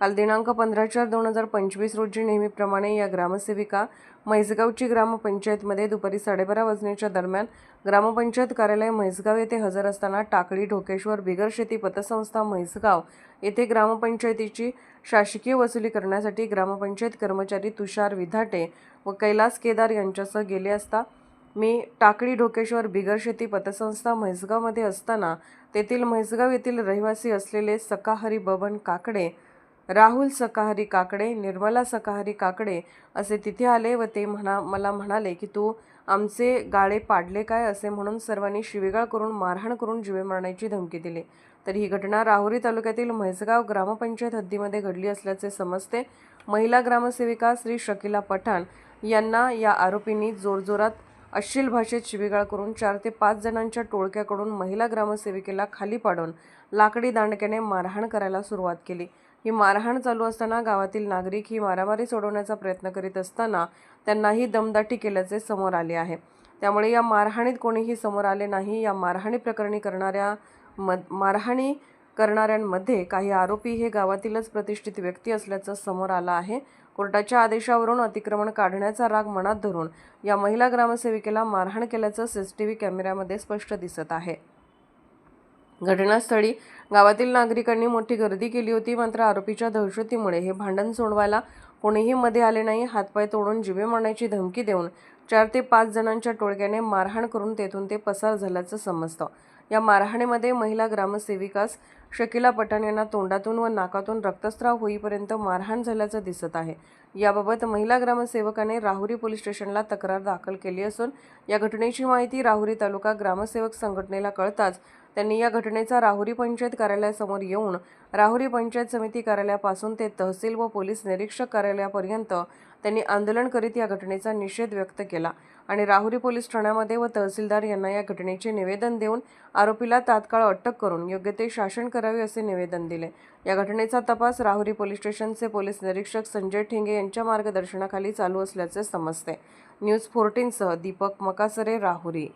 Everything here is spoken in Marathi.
काल दिनांक पंधरा चार दोन हजार पंचवीस रोजी नेहमीप्रमाणे या ग्रामसेविका म्हैसगावची ग्रामपंचायतमध्ये दुपारी साडेबारा वाजण्याच्या दरम्यान ग्रामपंचायत कार्यालय म्हैसगाव येथे हजर असताना टाकळी ढोकेश्वर बिगर शेती पतसंस्था म्हैसगाव येथे ग्रामपंचायतीची शासकीय वसुली करण्यासाठी ग्रामपंचायत कर्मचारी तुषार विधाटे व कैलास केदार यांच्यासह गेले असता मी टाकळी ढोकेश्वर बिगर शेती पतसंस्था म्हैसगावमध्ये असताना तेथील म्हैसगाव येथील रहिवासी असलेले सकाहरी बबन काकडे राहुल सकाहरी काकडे निर्मला सकाहरी काकडे असे तिथे आले व ते म्हणा मला म्हणाले की तू आमचे गाळे पाडले काय असे म्हणून सर्वांनी शिवेगाळ करून मारहाण करून जीवे मारण्याची धमकी दिली. तर ही घटना राहुरी तालुक्यातील म्हैसगाव ग्रामपंचायत हद्दीमध्ये घडली असल्याचे समजते. महिला ग्रामसेविका श्री शकिला पठाण यांना या आरोपींनी जोरजोरात अश्लील भाषेत शिवीगाळ करून चार ते पाच जणांच्या टोळक्याकडून महिला ग्रामसेविकेला खाली पाडून लाकडी दांडक्याने मारहाण करायला सुरुवात केली. ही मारहाण चालू असताना गावातील नागरिक ही मारामारी सोडवण्याचा प्रयत्न करीत असताना त्यांनाही दमदाटी केल्याचे समोर आले आहे. त्यामुळे या मारहाणीत कोणीही समोर आले नाही. या मारहाणी प्रकरणी करणाऱ्या मद मारहाणी करणाऱ्यांमध्ये काही आरोपी हे गावातीलच प्रतिष्ठित व्यक्ती असल्याचं समोर आलं आहे. कोर्टाच्या आदेशावरून अतिक्रमण काढण्याचा राग मनात धरून या महिला ग्रामसेविकेला मारहाण केल्याचं सी सी टी व्ही कॅमेऱ्यामध्ये स्पष्ट दिसत आहे. घटनास्थळी गावातील नागरिकांनी मोठी गर्दी केली होती. मात्र आरोपीच्या दहशतीमुळे हे भांडण सोडवायला कोणीही मध्ये आले नाही. हातपाय तोडून जिवे मारण्याची धमकी देऊन चार ते पाच जणांच्या टोळक्याने मारहाण करून तेथून ते पसार झाल्याचं समजतं. या मारहाणीमध्ये महिला ग्रामसेविकास शकिला पठाण यांना तोंडातून व नाकातून रक्तस्राव होईपर्यंत मारहाण झाल्याचं दिसत आहे. याबाबत महिला ग्रामसेवकाने राहुरी पोलीस स्टेशनला तक्रार दाखल केली असून या घटनेची माहिती राहुरी तालुका ग्रामसेवक संघटनेला कळताच त्यांनी या घटनेचा राहुरी पंचायत कार्यालयासमोर येऊन राहुरी पंचायत समिती कार्यालयापासून ते तहसील व पोलीस निरीक्षक कार्यालयापर्यंत त्यांनी आंदोलन करीत या घटनेचा निषेध व्यक्त केला आणि राहुरी पोलीस ठाण्यामध्ये व तहसीलदार यांना या घटनेचे निवेदन देऊन आरोपीला तात्काळ अटक करून योग्य ते शासन करावे असे निवेदन दिले. या घटनेचा तपास राहुरी पोलीस स्टेशनचे पोलीस निरीक्षक संजय ठेंगे यांच्या मार्गदर्शनाखाली चालू असल्याचे समजते. न्यूज फोर्टीनसह दीपक मकासरे राहुरी.